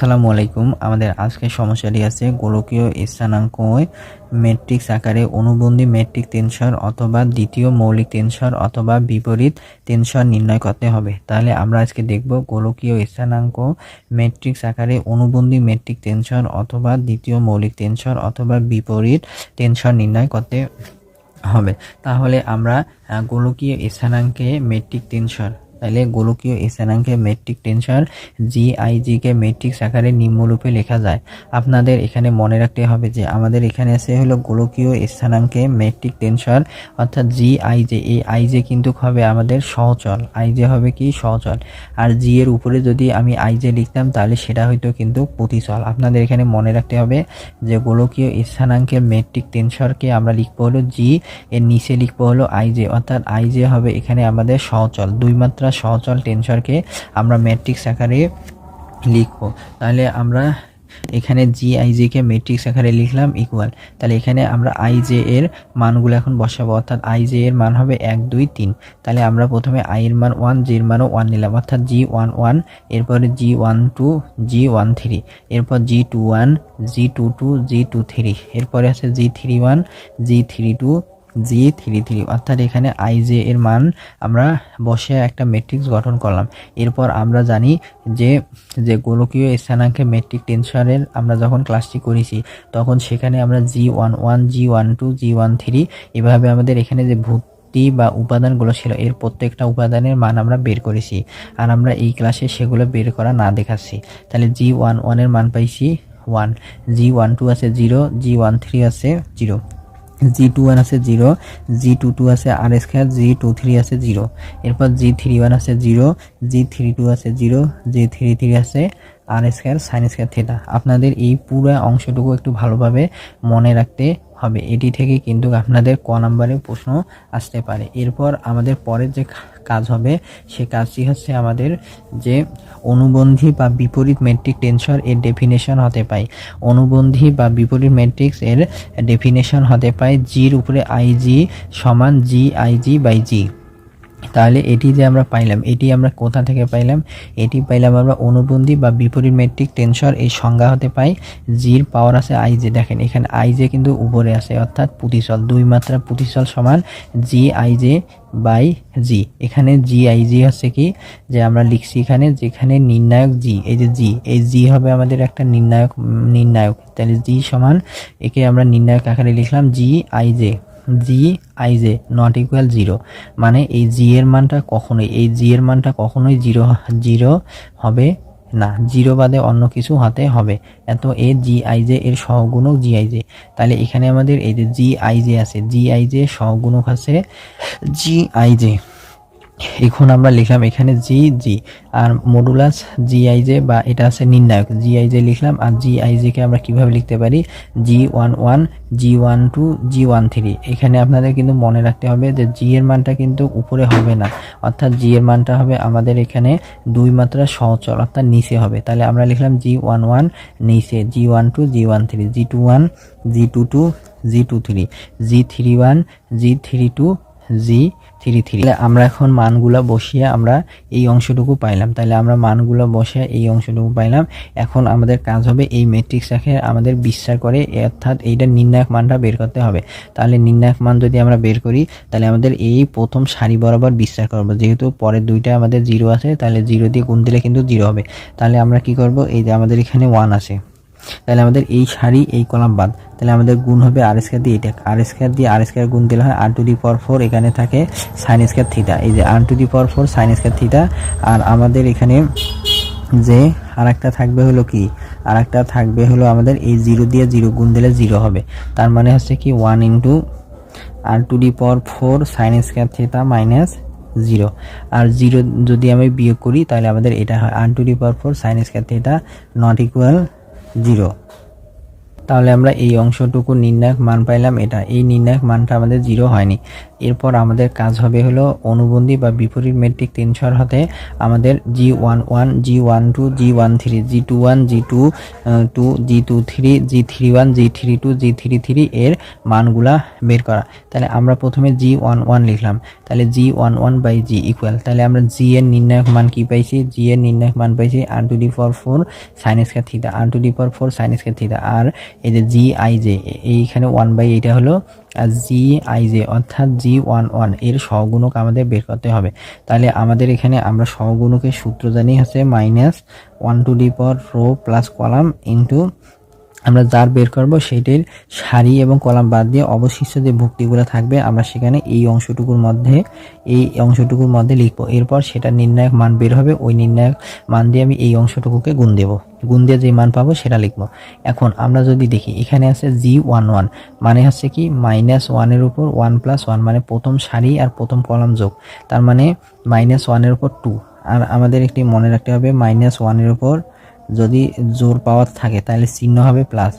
আসসালামু আলাইকুম। আমাদের আজকের সমস্যাটি আছে গোলকীয় স্থানাঙ্ক ম্যাট্রিক্স আকারে অনুবন্ধী ম্যাট্রিক টেনসর অথবা দ্বিতীয় মৌলিক টেনসর অথবা বিপরীত টেনসর নির্ণয় করতে হবে। তাহলে আমরা আজকে দেখব গোলকীয় স্থানাঙ্ক ম্যাট্রিক্স আকারে অনুবন্ধী ম্যাট্রিক টেনসর অথবা দ্বিতীয় মৌলিক টেনসর অথবা বিপরীত টেনসর নির্ণয় করতে হবে। তাহলে আমরা গোলকীয় স্থানাঙ্কে মেট্রিক টেনসর তাহলে গোলকীয় স্থানাঙ্কে metric tensor G I J K matrix আকারে নিম্নরূপে লেখা যায়। আপনাদের এখানে মনে রাখতে হবে যে আমাদের এখানে আছে হলো গোলকীয় স্থানাঙ্কে মেট্রিক টেনসর অর্থাৎ জি আই জে এই আই জে কিন্তু হবে আমাদের সহচল। আই জে হবে কি? সহচল। আর জি এর উপরে যদি আমি আই জে লিখতাম তাহলে সেটা হয়তো কিন্তু প্রতিচল। আপনাদের এখানে মনে রাখতে হবে যে গোলকীয় স্থানাঙ্কের মেট্রিক টেনসরকে আমরা লিখব হলো জি এর নিচে লিখব হলো আই জে অর্থাৎ আই জে হবে এখানে আমাদের সহচল। দুই মাত্রা সহচল টেনসরকে আমরা ম্যাট্রিক্স আকারে লিখব। তাহলে আমরা এখানে G I J K matrix আকারে লিখলাম ইকুয়াল তাহলে এখানে আমরা আই জে এর মানগুলো এখন বসাবো, অর্থাৎ আই জে এর মান হবে এক, দুই, তিন। তাহলে আমরা প্রথমে আই এর মান ওয়ান জি এর মানও ওয়ান নিলাম, অর্থাৎ জি ওয়ান ওয়ান এরপরে G one two G one three এরপর G two one G two two G two three এরপরে আছে G three one G three two G three three অর্থাৎ এখানে আই জে এর মান আমরা বসে একটা ম্যাট্রিক্স গঠন করলাম। এরপর আমরা জানি যে যে গোলকীয় স্থানাঙ্কে ম্যাট্রিক টেনশনের আমরা যখন ক্লাসটি করেছি, তখন সেখানে আমরা G one one G one two G one three এভাবে আমাদের এখানে যে ভর্তি বা উপাদানগুলো ছিল, এর প্রত্যেকটা উপাদানের মান আমরা বের করেছি। আর আমরা এই ক্লাসে সেগুলো বের করা না দেখাচ্ছি। তাহলে জি ওয়ান ওয়ানের মান পাইছি ওয়ান জি ওয়ান টু আছে জিরো জি ওয়ান থ্রি আছে জিরো জি টু ওয়ান আছে জিরো জি টু টু আছে R square G two three আছে জিরো এরপর জি থ্রি ওয়ান আছে জিরো জি থ্রি টু আছে জিরো জি থ্রি থ্রি আছে R square sine square theta আপনাদের এই পুরো অংশটুকু একটু ভালোভাবে মনে রাখতে হবে। এটি থেকে কিন্তু আপনাদের ক নাম্বারে প্রশ্ন আসতে পারে। এরপর আমাদের পরের যে কাজ হবে, সে কাজটি হচ্ছে আমাদের যে অনুবন্ধী বা বিপরীত ম্যাট্রিক টেনসর এর ডেফিনেশন হতে পায়। অনুবন্ধী বা বিপরীত ম্যাট্রিক্স এর ডেফিনেশন হতে পায় জির উপরে আইজি সমান জি আইজি বাই জি তাহলে এটি যে আমরা পাইলাম, এটি আমরা কোথা থেকে পাইলাম? এটি পাইলাম আমরা অনুবন্ধী বা বিপরীত মেট্রিক টেনসর এই সংজ্ঞা হতে পাই জির পাওয়ার আছে আই জে দেখেন, এখানে আই জে কিন্তু উপরে আছে, অর্থাৎ পুতিচল দুই মাত্রা পুতিচল সমান G I J by G এখানে জি আই জি হচ্ছে কি? যে আমরা লিখছি এখানে, যেখানে নির্ণায়ক জি এই যে জি এই জি হবে আমাদের একটা নির্ণায়ক নির্ণায়ক। তাহলে জি সমান, একে আমরা নির্ণায়ক আকারে লিখলাম G I J G I J not equal zero মানে এই জি এর মানটা কখনোই, এই জি এর মানটা কখনোই জিরো জিরো হবে না। জিরো বাদে অন্য কিছু হাতে হবে। এত এ জি আই জে এর সহগুণক জি আই জে তাহলে এখানে আমাদের এই যে জি আই জে আছে জি আই জে সহগুণক আছে জি আই জে এখন আমরা লিখলাম এখানে জি জি, আর মডুলাস জি আই জে বা এটা আছে নির্ণায়ক। জি আই জে লিখলাম, আর জি আই জে কে আমরা কীভাবে লিখতে পারি? G one one G one two G one three এখানে আপনাদের কিন্তু মনে রাখতে হবে যে জি এর মানটা কিন্তু উপরে হবে না। অর্থাৎ জি এর মানটা হবে আমাদের এখানে দুই মাত্রা সহচল অর্থাৎ নিচে হবে। তাহলে আমরা লিখলাম জি ওয়ান ওয়ান নিচে G one two G one three G two one G two two G two three G three one G three two G three three আমরা এখন মানগুলো বসিয়ে আমরা এই অংশটুকু পাইলাম। তাহলে আমরা মানগুলো বসে এই অংশটুকু পাইলাম। এখন আমাদের কাজ হবে এই ম্যাট্রিক্সটাকে আমাদের বিশ্বাস করে, অর্থাৎ এইটা নির্ণায়ক মানটা বের করতে হবে। তাহলে নির্ণায়ক মান যদি আমরা বের করি, তাহলে আমাদের এই প্রথম সারি বরাবর বিশ্বাস করব। যেহেতু পরের দুইটা আমাদের জিরো আছে, তাহলে জিরো দিয়ে গুণ দিলে কিন্তু জিরো হবে। তাহলে আমরা কি করব? এই যে আমাদের এখানে ওয়ান আছে। তাহলে আমাদের এই সারি এই কলাম বাদ। তাহলে আমাদের গুণ হবে আর স্কোয়ার দিয়ে এটা। আর স্কোয়ার দিয়ে আর স্কোয়ার গুণ দিলে হয় আর টু দি পাওয়ার ফোর এখানে থাকে সাইন স্কোয়ার থিটা এই যে R to the power four sine square theta আর আমাদের এখানে যে আর একটা থাকবে হলো কি? আর একটা থাকবে হলো আমাদের এই জিরো দিয়ে জিরো গুণ দিলে জিরো হবে। তার মানে হচ্ছে কি one into R to the power four sine square theta minus zero R zero যদি আমি বিয়োগ করি, তাহলে আমাদের এটা হয়। R to the power four sine square theta not equal zero. তাহলে আমরা এই অংশটুকু নির্ণায়ক মান পাইলাম, এটা এই নির্ণায়ক মানটা আমাদের জিরো হয়নি। এরপর আমাদের কাজ হবে হলো অনুবন্ধী বা বিপরীত মেট্রিক তিন টেনসর হতে আমাদের G one one G one two G one three G two one G two two G two three G three one G three two G three three এর মানগুলা বের করা। তাহলে আমরা প্রথমে জি ওয়ান ওয়ান লিখলাম। তাহলে G one one by G equal তাহলে আমরা জি এর নির্ণায়ক মান কি পাইছি? জি এর নির্ণায়ক মান পাইছি R to the for four sine square theta R to the for four sine square theta আর এই যে জি আই জে এইখানে ওয়ান বাই এইটা হলো জি আই জে অর্থাৎ জি ওয়ান ওয়ানের সহগুণক আমাদের বের করতে হবে। তাহলে আমাদের এখানে আমরা সহগুণকের সূত্র জানি হচ্ছে minus one to the power row plus column into আমরা যার বের করব সেটির সারি এবং কলাম বাদ দিয়ে অবশিষ্ট যে ভুক্তিগুলো থাকবে আমরা সেখানে এই অংশটুকুর মধ্যে, এই অংশটুকুর মধ্যে লিখব। এরপর সেটা নির্ণায়ক মান বের হবে, ওই নির্ণায়ক মান দিয়ে আমি এই অংশটুকুকে গুণ দেব। গুণ দিয়ে যে মান পাবো সেটা লিখব। এখন আমরা যদি দেখি, এখানে আছে জি ওয়ান ওয়ান মানে হচ্ছে কি মাইনাস ওয়ানের উপর ওয়ান প্লাস ওয়ান মানে প্রথম সারি আর প্রথম কলাম যোগ। তার মানে মাইনাস ওয়ানের উপর টু আর আমাদের একটি মনে রাখতে হবে মাইনাস ওয়ানের উপর যদি জোর পাওয়ার থাকে, তাহলে চিহ্ন হবে প্লাস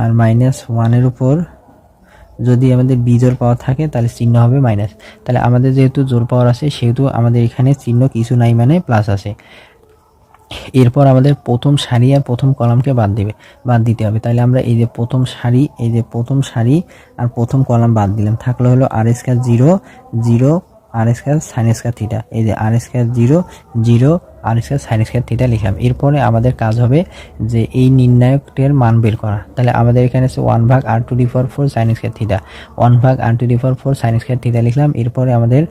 আর মাইনাস ওয়ানের উপর যদি আমাদের বিজোর পাওয়ার থাকে, তাহলে চিহ্ন হবে মাইনাস তাহলে আমাদের যেহেতু জোর পাওয়ার আছে, সেহেতু আমাদের এখানে চিহ্ন কিছু নাই মানে প্লাস আছে। এরপর আমাদের প্রথম সারি আর প্রথম কলামকে বাদ দেবে, বাদ দিতে হবে। তাহলে আমরা এই যে প্রথম সারি এই যে প্রথম সারি আর প্রথম কলাম বাদ দিলাম। থাকল হলো R square zero zero R square sine square theta এই যে R square zero zero R square sine square theta লিখলাম। এরপরে আমাদের কাজ হবে যে এই নির্ণায়কটির মান বের করা। তাহলে আমাদের এখানে আছে ওয়ান ভাগ R to the four four sine square theta one ভাগ R to the four four sine square theta লিখলাম। এরপরে আমাদের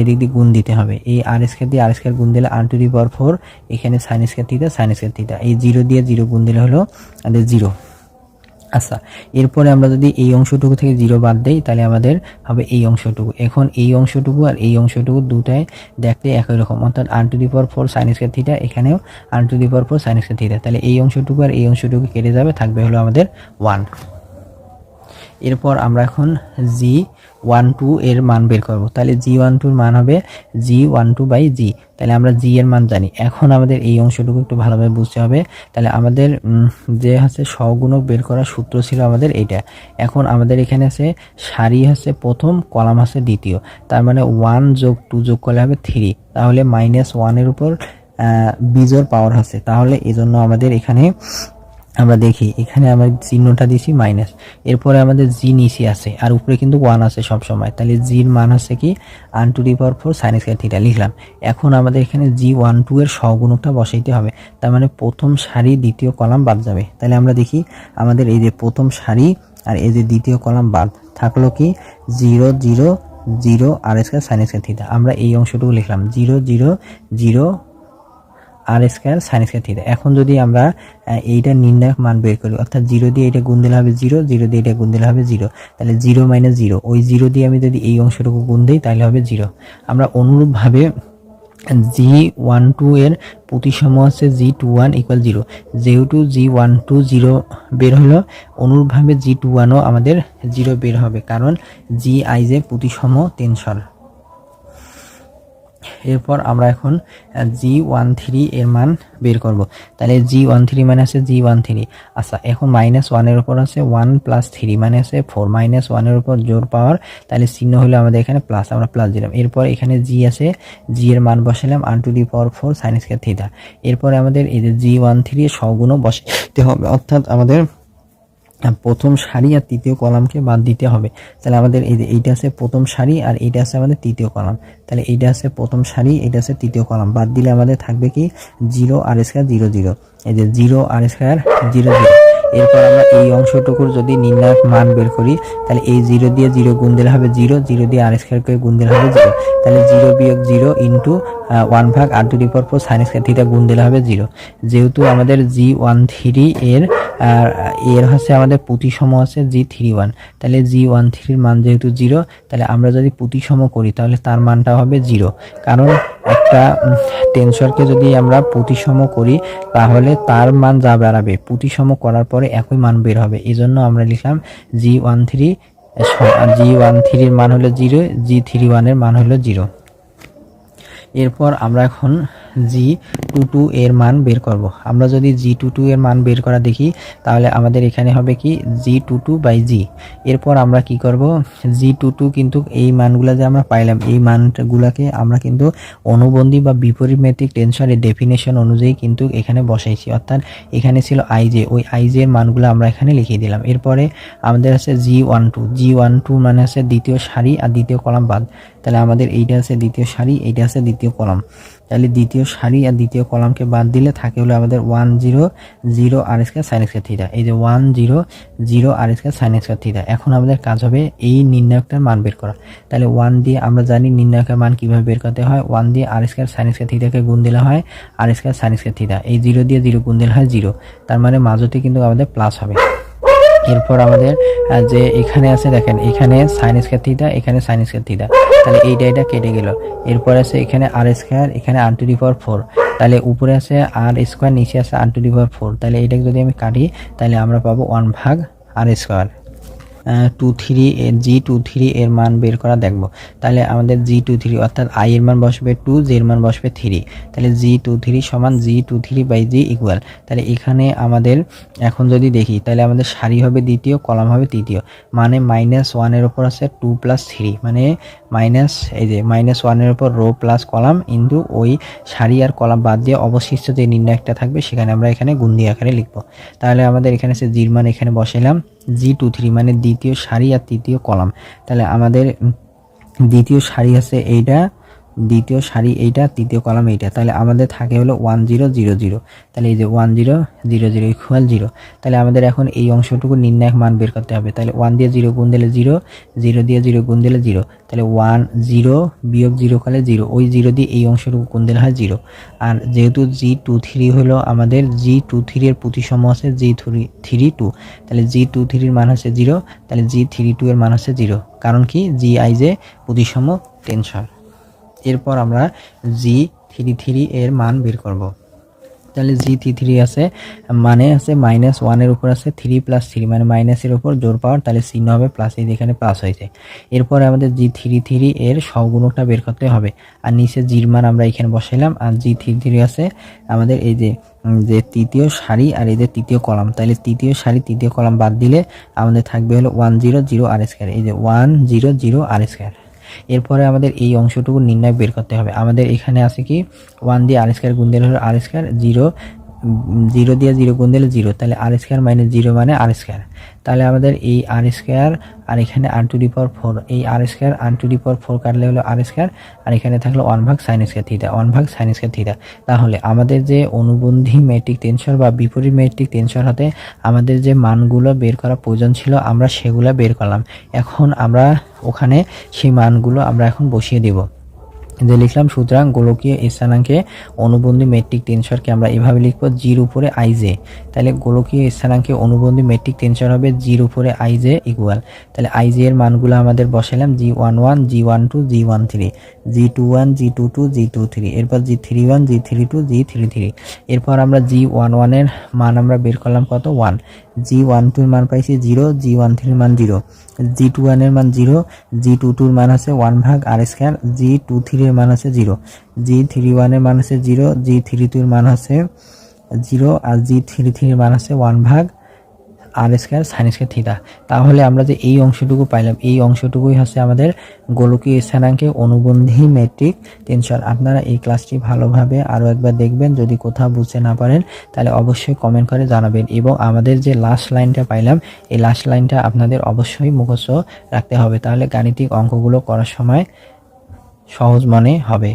এদিক দিয়ে গুণ দিতে হবে। এই আর স্কোয়ার দিয়ে আর স্কোয়ার গুণ দিলে R to the four four এখানে sine square theta sine square theta এই জিরো দিয়ে জিরো গুণ দিলে হলো আমাদের জিরো আচ্ছা এরপরে আমরা যদি এই অংশটুকু থেকে জিরো বাদ দেই, তাহলে আমাদের হবে এই অংশটুকু। এখন এই অংশটুকু আর এই অংশটুকু দুটাই দেখতে একই রকম। অর্থাৎ R to the power four sine square theta এখানেও R to the power four sine square theta তাহলে এই অংশটুকু আর এই অংশটুকু কেটে যাবে, থাকবে হলো আমাদের ওয়ান এরপর আমরা এখন জি ওয়ান টু এর মান বের করব। তাহলে জি ওয়ান টুর মান হবে G one two by G তাহলে আমরা জি এর মান জানি। এখন আমাদের এই অংশটুকু একটু ভালোভাবে বুঝতে হবে। তাহলে আমাদের যে হচ্ছে সগুণক বের করার সূত্র ছিল আমাদের এটা এখন আমাদের এখানে আছে সারি হচ্ছে প্রথম, কলাম আছে দ্বিতীয়। তার মানে ওয়ান যোগ টু যোগ করলে হবে থ্রি তাহলে মাইনাস ওয়ানের উপর বিজোর পাওয়ার আছে তাহলে এজন্য আমাদের এখানে আমরা দেখি, এখানে আমরা চিহ্নটা দিছি মাইনাস এরপরে আমাদের জি নিচে আছে, আর উপরে কিন্তু ওয়ান আছে সব সময় তাহলে জির মান হচ্ছে কি? আন to power four sine theta লিখলাম। এখন আমাদের এখানে জি ওয়ান টু এর সহগুণকটা বসাইতে হবে। তার মানে প্রথম সারি দ্বিতীয় কলাম বাদ যাবে। তাহলে আমরা দেখি, আমাদের এই যে প্রথম সারি আর এই যে দ্বিতীয় কলাম বাদ, থাকল কি? Zero zero zero R square sine square theta আমরা এই অংশটুকু লিখলাম। Zero zero zero R square sine square theta এখন যদি আমরা এইটা নির্ণায়ক মান বের করি, অর্থাৎ জিরো দিয়ে এটা গুণ দিলে হবে জিরো জিরো দিয়ে এটা গুণ দিলে হবে জিরো, তাহলে জিরো মাইনাস জিরো। ওই জিরো দিয়ে আমি যদি এই অংশটুকু গুণ দিই, তাহলে হবে জিরো। আমরা অনুরূপভাবে জি ওয়ান টু এর প্রতিসম হচ্ছে G two one equal zero যেহেতু জি ওয়ান টু জিরো বের হলো, অনুরূপভাবে জি টু ওয়ানও আমাদের জিরো বের হবে, কারণ জি আই জে প্রতিসম টেনশন এরপর আমরা এখন জি ওয়ান থ্রি এর মান বের করব। তাহলে জি ওয়ান থ্রি মানে আছে জি ওয়ান থ্রি আচ্ছা এখন মাইনাস ওয়ানের উপর আছে ওয়ান প্লাস থ্রি মানে আছে ফোর মাইনাস ওয়ানের উপর জোর পাওয়ার, তাহলে চিহ্ন হলো আমাদের এখানে প্লাস আমরা প্লাস দিলাম। এরপর এখানে জি আছে জি এর মান বসালাম আন to the power four sine square theta এরপরে আমাদের এই যে জি ওয়ান থ্রি সগুণও বসাতে হবে, অর্থাৎ আমাদের প্রথম সারি আর তৃতীয় কলামকে বাদ দিতে হবে। তাহলে আমাদের এই যে এইটা আছে প্রথম সারি আর এইটা আছে আমাদের তৃতীয় কলাম। তাহলে এইটা আছে প্রথম সারি এটা আছে তৃতীয় কলাম। বাদ দিলে আমাদের থাকবে কি? Zero R square zero zero. এই যে zero R square zero zero. এরপর আমরা এই অংশটুকুর যদি নির্ণায়ক মান বের করি, তাহলে এই জিরো দিয়ে জিরো গুণ দিলে হবে জিরো জিরো দিয়ে আর স্কোয়ারকে গুণ দিলে হবে জিরো। তাহলে জিরো বিয়োগ জিরো ইন্টু ওয়ান ভাগ r to the power four sine square theta গুণ দিলে হবে জিরো। যেহেতু আমাদের জি ওয়ান থ্রি এর এর হচ্ছে আমাদের প্রতিসম আছে জি থ্রি ওয়ান তাহলে জি ওয়ান থ্রির মান যেহেতু জিরো, তাহলে আমরা যদি প্রতিসম করি, তাহলে তার মানটা হবে জিরো। কারণ একটা টেনসরকে যদি আমরা প্রতিসম করি, তাহলে তার মান যা বেড়াবে, প্রতিসম করার পরে একই মান বের হবে। এই জন্য আমরা লিখলাম g one three g one থ্রির মান হলো জিরো জি থ্রি ওয়ানের মান হলো জিরো এরপর আমরা এখন জি টু টু এর মান বের করব। আমরা যদি জি টু টু এর মান বের করা দেখি, তাহলে আমাদের এখানে হবে কি g two two by g এরপর আমরা কি করব? জি টু টু কিন্তু এই মানগুলো যে আমরা পাইলাম, এই মানগুলোকে আমরা কিন্তু অনুবন্ধী বা বিপরীত মেট্রিক টেনশনের ডেফিনেশন অনুযায়ী কিন্তু এখানে বসাইছি। অর্থাৎ এখানে ছিল আইজে ওই আইজে এর মানগুলো আমরা এখানে লিখিয়ে দিলাম। এরপরে আমাদের আছে g one two g one two মানে আছে দ্বিতীয় সারি আর দ্বিতীয় কলাম বাদ। তাহলে আমাদের এইটা আছে দ্বিতীয় সারি, এইটা আছে দ্বিতীয় কলাম। তাহলে দ্বিতীয় সারি আর দ্বিতীয় কলামকে বাদ দিলে থাকে হলো আমাদের one zero zero r square sine square theta. এই যে one zero zero r square sine square theta. এখন আমাদের কাজ হবে এই নির্ণায়কটার মান বের করা। তাহলে ওয়ান দিয়ে আমরা জানি নির্ণায়কের মান কীভাবে বের করতে হয়। ওয়ান দিয়ে আর স্কোয়ার সাইন স্কোয়ার থিটাকে গুণ দিলে হয় r square sine square theta. এই জিরো দিয়ে জিরো গুণ দিলে হয় জিরো। তার মানে মাঝতে কিন্তু আমাদের প্লাস হবে। এরপর আমাদের যে এখানে আছে দেখেন, এখানে সাইন স্কোয়ার থিটা এখানে সাইন স্কোয়ার থিটা তাহলে এইটা এটা কেটে গেল। এরপর আছে এখানে আর স্কোয়ার এখানে r to the power four তাহলে উপরে আছে আর স্কোয়ার নিচে আছে r to the power four তাহলে এটাকে যদি আমি কাটি, তাহলে আমরা পাবো ওয়ান ভাগ r square two three g two three এর মান বের করা দেখব। তাহলে আমাদের জি টু থ্রি অর্থাৎ আই এর মান বসবে টু জি এর মান বসবে থ্রি তাহলে জি টু থ্রি সমান g two three by g equal তাহলে এখানে আমাদের, এখন যদি দেখি, তাহলে আমাদের সারি হবে দ্বিতীয়, কলাম হবে তৃতীয়। মানে মাইনাস ওয়ানের ওপর আছে টু প্লাস থ্রি মানে মাইনাস, এই যে মাইনাস ওয়ানের ওপর রো প্লাস কলাম ইন্টু ওই সারি আর কলাম বাদ দিয়ে অবশিষ্ট যে নির্ণয়কটা থাকবে সেখানে আমরা এখানে গুন্দি আকারে লিখব। তাহলে আমাদের এখানে আছে জির মান এখানে বসাইলাম, জি টু থ্রি মানে দ্বিতীয় সারি আর তৃতীয় কলাম। তাহলে আমাদের দ্বিতীয় সারি আছে এইটা দ্বিতীয় সারি এইটা, তৃতীয় কলাম এইটা। তাহলে আমাদের থাকে হলো ওয়ান জিরো জিরো জিরো তাহলে এই যে one zero zero zero equal zero তাহলে আমাদের এখন এই অংশটুকু নির্ণায়ক মান বের করতে হবে। তাহলে ওয়ান দিয়ে জিরো গুণ দিলে জিরো জিরো দিয়ে জিরো গুণ দিলে জিরো তাহলে ওয়ান জিরো বিয়োগ জিরো কালে জিরো ওই জিরো দিয়ে এই অংশটুকু গুণ দিলে হয় জিরো আর যেহেতু জি টু থ্রি হলো আমাদের জি টু থ্রি এর প্রতিসম আছে জি থ্রি থ্রি টু তাহলে জি টু থ্রির মান হচ্ছে জিরো তাহলে জি থ্রি টু এর মান হচ্ছে জিরো কারণ কি? জি আই জে প্রতিসম টেনশন এরপর আমরা জি থ্রি থ্রি এর মান বের করব। তাহলে জি থ্রি থ্রি আছে মানে আছে মাইনাস ওয়ানের উপর আছে থ্রি প্লাস থ্রি মানে মাইনাসের উপর জোর পাওয়ার তাহলে চিহ্ন হবে প্লাস এই এখানে প্লাস হয়েছে। এরপরে আমাদের জি থ্রি থ্রি এর সহগুণকটা বের করতে হবে। আর নিচে জির মান আমরা এখানে বসাইলাম, আর জি থ্রি থ্রি আছে আমাদের এই যে যে তৃতীয় সারি আর এই যে তৃতীয় কলাম। তাহলে তৃতীয় সারি, তৃতীয় কলাম বাদ দিলে আমাদের থাকবে হলো one zero zero r square এই যে one zero zero r square এরপরে আমাদের এই অংশটুকু নির্ণয় বের করতে হবে। আমাদের এখানে আছে কি? ওয়ান দিয়ে আর স্কোয়ার গুণ দিলে হলো আর স্কোয়ার জিরো জিরো দিয়ে জিরো গুণ দিলে জিরো, তাহলে আর স্কোয়ার মাইনাস জিরো মানে আর স্কোয়ার। তাহলে আমাদের এই আর স্কোয়ার আর এখানে r to the power four এই r square r to the power four কাটলে হলো আর স্কোয়ার, আর এখানে থাকল ওয়ান ভাগ সাইন স্কোয়ার থিটা ওয়ান ভাগ সাইন স্কোয়ার থিটা তাহলে আমাদের যে অনুবন্ধী মেট্রিক টেনশন বা বিপরীত মেট্রিক টেনশন হতে আমাদের যে মানগুলো বের করা প্রয়োজন ছিল, আমরা সেগুলো বের করলাম। এখন আমরা ওখানে সেই মানগুলো আমরা এখন বসিয়ে দিব। যে লিখলাম, সুতরাং গোলকীয় স্থানাঙ্কে অনুবন্ধী মেট্রিক টেনসরকে আমরা এভাবে লিখব, জির উপরে আইজে তাহলে গোলকীয় স্থানাঙ্কে অনুবন্ধী মেট্রিক টেনসর হবে জির উপরে আইজে ইকুয়াল তাহলে আইজে এর মানগুলো আমাদের বসালাম g one one, g one two, g one three. G two one, g two two, g two three. এরপর g three one, g three two, g three three. এরপর আমরা জি ওয়ান ওয়ানের মান আমরা বের করলাম কত? ওয়ান। জি ওয়ান টুর মান পাইছি জিরো, জি ওয়ান থ্রির মান জিরো। জি টু ওয়ানের মান জিরো, জি টু টুর মান আছে ওয়ান ভাগ আর স্কোয়ার, জি টু থ্রির মান আছে জিরো। জি থ্রি ওয়ানের মান আছে জিরো জি থ্রি টুর মান আছে জিরো, আর জি থ্রি থ্রির মান আছে ওয়ান ভাগ r square sine square theta তাহলে আমরা যে এই অংশটুকু পাইলাম, এই অংশটুকুই হচ্ছে আমাদের গোলকীয় স্থানাঙ্কে অনুবন্ধী মেট্রিক টেনশন আপনারা এই ক্লাসটি ভালোভাবে আরও একবার দেখবেন, যদি কোথাও বুঝতে না পারেন, তাহলে অবশ্যই কমেন্ট করে জানাবেন। এবং আমাদের যে লাস্ট লাইনটা পাইলাম, এই লাস্ট লাইনটা আপনাদের অবশ্যই মুখস্থ রাখতে হবে। তাহলে গাণিতিক অঙ্কগুলো করার সময় সহজ মানে হবে।